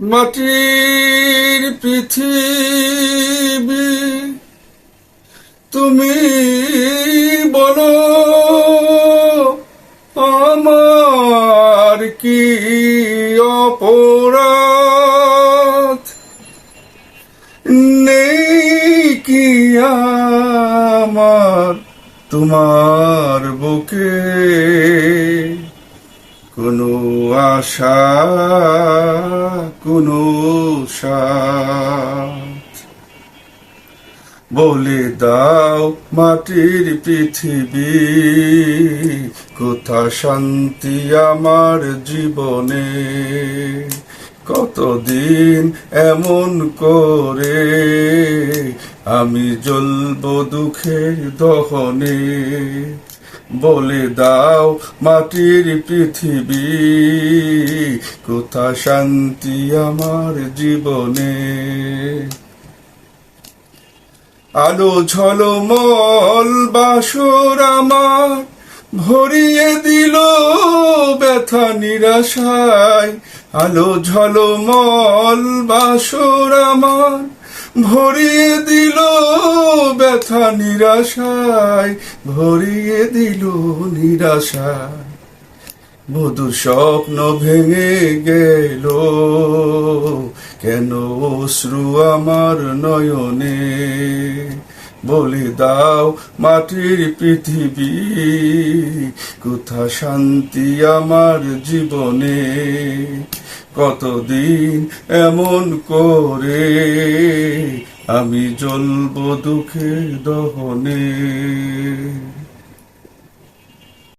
মাটির পৃথিবী তুমি বলো আমার কি অপরাধ? নেই কি আমার তোমার বুকে? কোনো বলে দাও মাটির পৃথিবী, কোথা শান্তি আমার জীবনে? কতদিন এমন করে আমি জ্বলব দুঃখের দহনে? বলে দাও মাটির পৃথিবী। কোথা শান্তি আমার জীবনে? আলো ঝলমল বাসর আমার, ভরিয়ে দিল ব্যথা নিরাশায়। আলো ঝলমল বাসর আমার ভরিয়ে দিল ব্যথা নিরাশায়, ভরিয়ে দিল নিরাশায় মধুর স্বপ্ন ভেঙে গেল। কেন অশ্রু আমার নয়নে? বলে দাও মাটির পৃথিবী, কোথা শান্তি আমার জীবনে? কতদিন এমন করে আমি জ্বলব দুঃখে দহনে?